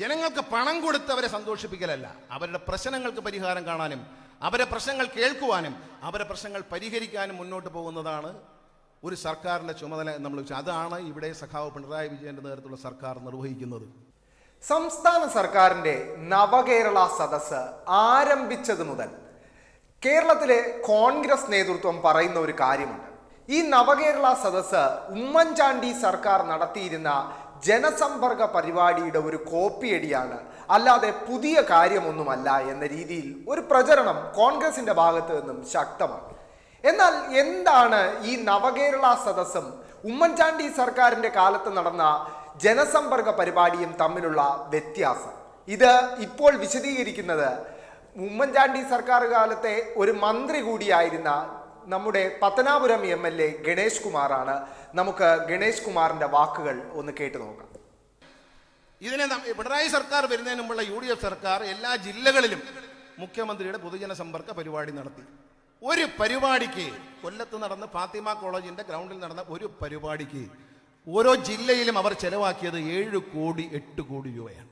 ജനങ്ങൾക്ക് പണം കൊടുത്ത് അവരെ സന്തോഷിപ്പിക്കലല്ല. അവരുടെ പ്രശ്നങ്ങൾക്ക് പരിഹാരം കാണാനും അവരെ പ്രശ്നങ്ങൾ കേൾക്കുവാനും അവരെ പ്രശ്നങ്ങൾ പരിഹരിക്കാനും മുന്നോട്ട് പോകുന്നതാണ് ഒരു സർക്കാരിന്റെ ചുമതല നമ്മൾ അതാണ് ഇവിടെ സഖാവ് പിണറായി വിജയന്റെ നേതൃത്വത്തിലുള്ള സർക്കാർ നിർവഹിക്കുന്നത്. സംസ്ഥാന സർക്കാരിന്റെ നവകേരള സദസ്സ് ആരംഭിച്ചത് മുതൽ കേരളത്തിലെ കോൺഗ്രസ് നേതൃത്വം പറയുന്ന ഒരു കാര്യമുണ്ട്. ഈ നവകേരള സദസ്സ് ഉമ്മൻചാണ്ടി സർക്കാർ നടത്തിയിരുന്ന ജനസമ്പർക്ക പരിപാടിയുടെ ഒരു കോപ്പിയടിയാണ്. അല്ലാതെ പുതിയ കാര്യമൊന്നുമല്ല എന്ന രീതിയിൽ ഒരു പ്രചരണം കോൺഗ്രസിന്റെ ഭാഗത്തു നിന്നും ശക്തമാണ്. എന്നാൽ എന്താണ് ഈ നവകേരള സദസ്സും ഉമ്മൻചാണ്ടി സർക്കാരിന്റെ കാലത്ത് നടന്ന ജനസമ്പർക്ക പരിപാടിയും തമ്മിലുള്ള വ്യത്യാസം? ഇത് ഇപ്പോൾ വിശദീകരിക്കുന്നത് ഉമ്മൻചാണ്ടി സർക്കാർ കാലത്തെ ഒരു മന്ത്രി കൂടിയായിരുന്ന നമ്മുടെ Pathanapuram M L A Ganesh കുമാറാണ്. നമുക്ക് ഗണേഷ് കുമാറിന്റെ വാക്കുകൾ ഒന്ന് കേട്ടു നോക്കാം. ഇതിനെ പിണറായി സർക്കാർ വരുന്നതിന് മുമ്പുള്ള യു ഡി എഫ് സർക്കാർ എല്ലാ ജില്ലകളിലും മുഖ്യമന്ത്രിയുടെ പൊതുജന സമ്പർക്ക പരിപാടി നടത്തി. ഒരു പരിപാടിക്ക് കൊല്ലത്ത് നടന്ന ഫാത്തിമ കോളേജിന്റെ ഗ്രൗണ്ടിൽ നടന്ന ഒരു പരിപാടിക്ക് ഓരോ ജില്ലയിലും അവർ ചെലവാക്കിയത് ഏഴ് കോടി എട്ട് കോടി രൂപയാണ്.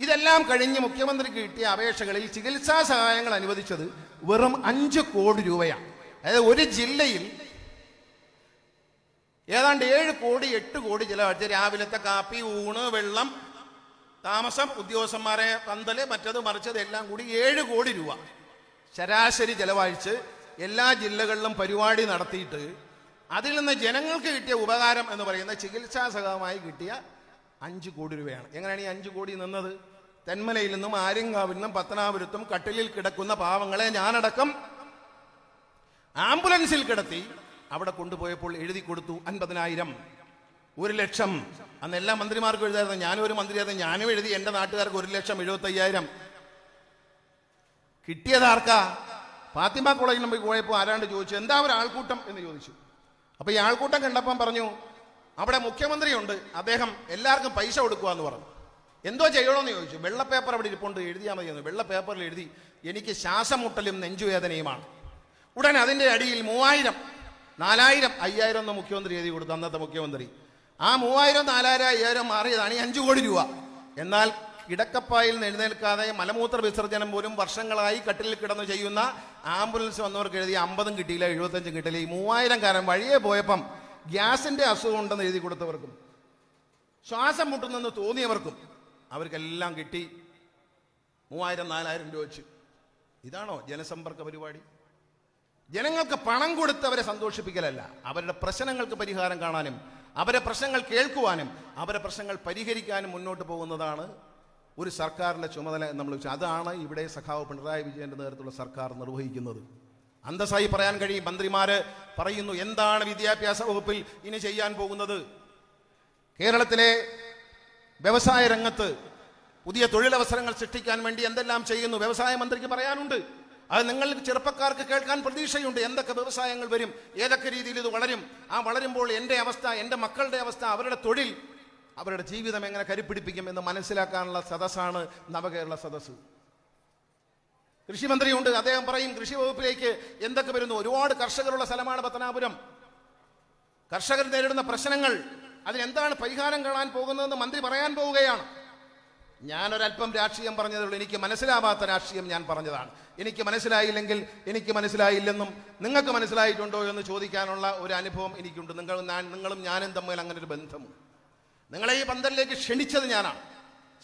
ഇതെല്ലാം കഴിഞ്ഞ് മുഖ്യമന്ത്രിക്ക് കിട്ടിയ അപേക്ഷകളിൽ ചികിത്സാ സഹായങ്ങൾ അനുവദിച്ചത് വെറും അഞ്ച് കോടി രൂപയാണ്. അതായത് ഒരു ജില്ലയിൽ ഏതാണ്ട് ഏഴ് കോടി എട്ട് കോടി ചിലവഴിച്ച് രാവിലത്തെ കാപ്പി ഊണ് വെള്ളം താമസം ഉദ്യോഗസ്ഥന്മാരെ പന്തൽ മറ്റത് മറിച്ചത് എല്ലാം കൂടി ഏഴ് കോടി രൂപ. ശരാശരി ചെലവഴിച്ച് എല്ലാ ജില്ലകളിലും പരിപാടി നടത്തിയിട്ട് അതിൽ നിന്ന് ജനങ്ങൾക്ക് കിട്ടിയ ഉപകാരം എന്ന് പറയുന്ന ചികിത്സാ സഹമായി കിട്ടിയ അഞ്ച് കോടി രൂപയാണ്. എങ്ങനെയാണ് ഈ അഞ്ച് കോടി നിന്നത്? തെന്മലയിൽ നിന്നും ആര്യങ്കാവിൽ നിന്നും പത്തനാപുരത്തും കട്ടിലിൽ കിടക്കുന്ന പാവങ്ങളെ ഞാനടക്കം ആംബുലൻസിൽ കിടത്തി അവിടെ കൊണ്ടുപോയപ്പോൾ എഴുതി കൊടുത്തു അൻപതിനായിരം. ഒരു ലക്ഷം. അന്ന് എല്ലാ മന്ത്രിമാർക്കും എഴുതായിരുന്നു. ഞാനും ഒരു മന്ത്രിയായിരുന്നു. ഞാനും എഴുതി എന്റെ നാട്ടുകാർക്ക് ഒരു ലക്ഷം എഴുപത്തി അയ്യായിരം കിട്ടിയത് ആർക്കാ? ഫാത്തിമ കോളേജിൽ പോയി പോയപ്പോൾ ആരാണ്ട് ചോദിച്ചു എന്താ ഒരു ആൾക്കൂട്ടം? എന്ന് ചോദിച്ചു. അപ്പൊ ഈ ആൾക്കൂട്ടം കണ്ടപ്പം പറഞ്ഞു അവിടെ മുഖ്യമന്ത്രിയുണ്ട്. അദ്ദേഹം എല്ലാവർക്കും പൈസ കൊടുക്കുക പറഞ്ഞു. എന്തോ ചെയ്യണമെന്ന് ചോദിച്ചു. വെള്ള പേപ്പർ അവിടെ ഇരിപ്പുണ്ട്. എഴുതിയാൽ മതി എന്ന് വെള്ള പേപ്പറിൽ എഴുതി എനിക്ക് ശ്വാസമുട്ടലും നെഞ്ചുവേദനയുമാണ്. ഉടൻ അതിന്റെ അടിയിൽ മൂവായിരം നാലായിരം അയ്യായിരം എന്ന് മുഖ്യമന്ത്രി എഴുതി കൊടുത്തു അന്നത്തെ മുഖ്യമന്ത്രി. ആ മൂവായിരം നാലായിരം അയ്യായിരം മാറിയതാണ് ഈ അഞ്ചു കോടി രൂപ. എന്നാൽ കിടക്കപ്പായിൽ നിന്ന് എഴുന്നേൽക്കാതെ മലമൂത്ര വിസർജനം പോലും വർഷങ്ങളായി കട്ടിലിൽ കിടന്ന് ചെയ്യുന്ന ആംബുലൻസ് വന്നവർക്ക് എഴുതി അമ്പതും കിട്ടിയില്ല എഴുപത്തഞ്ചും കിട്ടിയില്ല. ഈ മൂവായിരം കാരം വഴിയെ പോയപ്പം ഗ്യാസിന്റെ അസുഖം ഉണ്ടെന്ന് എഴുതി കൊടുത്തവർക്കും ശ്വാസം മുട്ടുന്നെന്ന് തോന്നിയവർക്കും അവർക്കെല്ലാം കിട്ടി. മൂവായിരം നാലായിരം രൂപ വെച്ച്. ഇതാണോ ജനസമ്പർക്ക പരിപാടി? ജനങ്ങൾക്ക് പണം കൊടുത്ത് അവരെ സന്തോഷിപ്പിക്കലല്ല. അവരുടെ പ്രശ്നങ്ങൾക്ക് പരിഹാരം കാണാനും അവരെ പ്രശ്നങ്ങൾ കേൾക്കുവാനും അവരെ പ്രശ്നങ്ങൾ പരിഹരിക്കാനും മുന്നോട്ട് പോകുന്നതാണ് ഒരു സർക്കാരിന്റെ ചുമതല നമ്മൾ അതാണ് ഇവിടെ സഖാവ് പിണറായി വിജയന്റെ നേതൃത്വത്തിലുള്ള സർക്കാർ നിർവഹിക്കുന്നത്. അന്തസ്സായി പറയാൻ കഴിയും. മന്ത്രിമാര് പറയുന്നു എന്താണ് വിദ്യാഭ്യാസ വകുപ്പിൽ ഇനി ചെയ്യാൻ പോകുന്നത്? കേരളത്തിലെ വ്യവസായ രംഗത്ത് പുതിയ തൊഴിലവസരങ്ങൾ സൃഷ്ടിക്കാൻ വേണ്ടി എന്തെല്ലാം ചെയ്യുന്നു? വ്യവസായ മന്ത്രിക്ക് പറയാനുണ്ട്. അത് നിങ്ങൾ ചെറുപ്പക്കാർക്ക് കേൾക്കാൻ പ്രതീക്ഷയുണ്ട്. എന്തൊക്കെ വ്യവസായങ്ങൾ വരും? ഏതൊക്കെ രീതിയിൽ ഇത് വളരും? ആ വളരുമ്പോൾ എന്റെ അവസ്ഥ എന്റെ മക്കളുടെ അവസ്ഥ അവരുടെ തൊഴിൽ അവരുടെ ജീവിതം എങ്ങനെ കരുപ്പിടിപ്പിക്കും എന്ന് മനസ്സിലാക്കാനുള്ള സദസ്സാണ് നവകേരള സദസ്സ്. കൃഷിമന്ത്രിയുണ്ട്. അദ്ദേഹം പറയും കൃഷി വകുപ്പിലേക്ക് എന്തൊക്കെ വരുന്നു? ഒരുപാട് കർഷകരുള്ള സ്ഥലമാണ് പത്തനാപുരം. കർഷകർ നേരിടുന്ന പ്രശ്നങ്ങൾ അതിനെന്താണ് പരിഹാരം കാണാൻ പോകുന്നതെന്ന് മന്ത്രി പറയാൻ പോവുകയാണ്. ഞാനൊരല്പം രാഷ്ട്രീയം പറഞ്ഞതേ എനിക്ക് മനസ്സിലാവാത്ത രാഷ്ട്രീയം ഞാൻ പറഞ്ഞതാണ്. എനിക്ക് മനസ്സിലായില്ലെങ്കിൽ എനിക്ക് മനസ്സിലായില്ലെന്നും നിങ്ങൾക്ക് മനസ്സിലായിട്ടുണ്ടോ എന്ന് ചോദിക്കാനുള്ള ഒരു അനുഭവം എനിക്കുണ്ട്. നിങ്ങൾ നിങ്ങളും ഞാനും തമ്മിൽ അങ്ങനെ ഒരു ബന്ധമുണ്ട്. നിങ്ങളെ ഈ പന്തലിലേക്ക് ക്ഷണിച്ചത് ഞാനാണ്.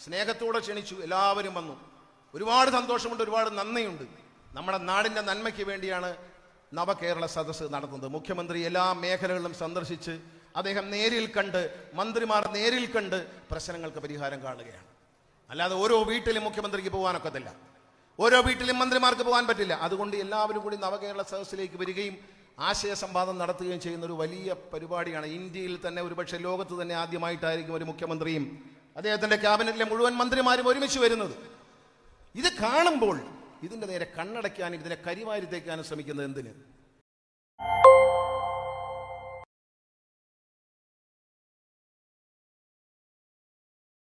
സ്നേഹത്തോടെ ക്ഷണിച്ചു. എല്ലാവരും വന്നു. ഒരുപാട് സന്തോഷമുണ്ട് ഒരുപാട് നന്ദിയുണ്ട്. നമ്മുടെ നാടിന്റെ നന്മയ്ക്ക് വേണ്ടിയാണ് നവകേരള സദസ്സ് നടത്തുന്നത്. മുഖ്യമന്ത്രി എല്ലാ മേഖലകളിലും സന്ദർശിച്ച് അദ്ദേഹം നേരിൽ കണ്ട് മന്ത്രിമാർ നേരിൽ കണ്ട് പ്രശ്നങ്ങൾക്ക് പരിഹാരം കാണുകയാണ്. അല്ലാതെ ഓരോ വീട്ടിലും മുഖ്യമന്ത്രിക്ക് പോകാനൊക്കത്തില്ല. ഓരോ വീട്ടിലും മന്ത്രിമാർക്ക് പോകാൻ പറ്റില്ല. അതുകൊണ്ട് എല്ലാവരും കൂടി നവകേരള സദസ്സിലേക്ക് വരികയും ആശയ സംവാദം നടത്തുകയും ചെയ്യുന്ന ഒരു വലിയ പരിപാടിയാണ്. ഇന്ത്യയിൽ തന്നെ ഒരുപക്ഷെ ലോകത്ത് തന്നെ ആദ്യമായിട്ടായിരിക്കും ഒരു മുഖ്യമന്ത്രിയും അദ്ദേഹത്തിന്റെ ക്യാബിനറ്റിലെ മുഴുവൻ മന്ത്രിമാരും ഒരുമിച്ച് വരുന്നത്. ഇത് കാണുമ്പോൾ ഇതിന്റെ നേരെ കണ്ണടയ്ക്കാനും ഇതിനെ കരിവാരി തേക്കാനും ശ്രമിക്കുന്നത് എന്തിന്?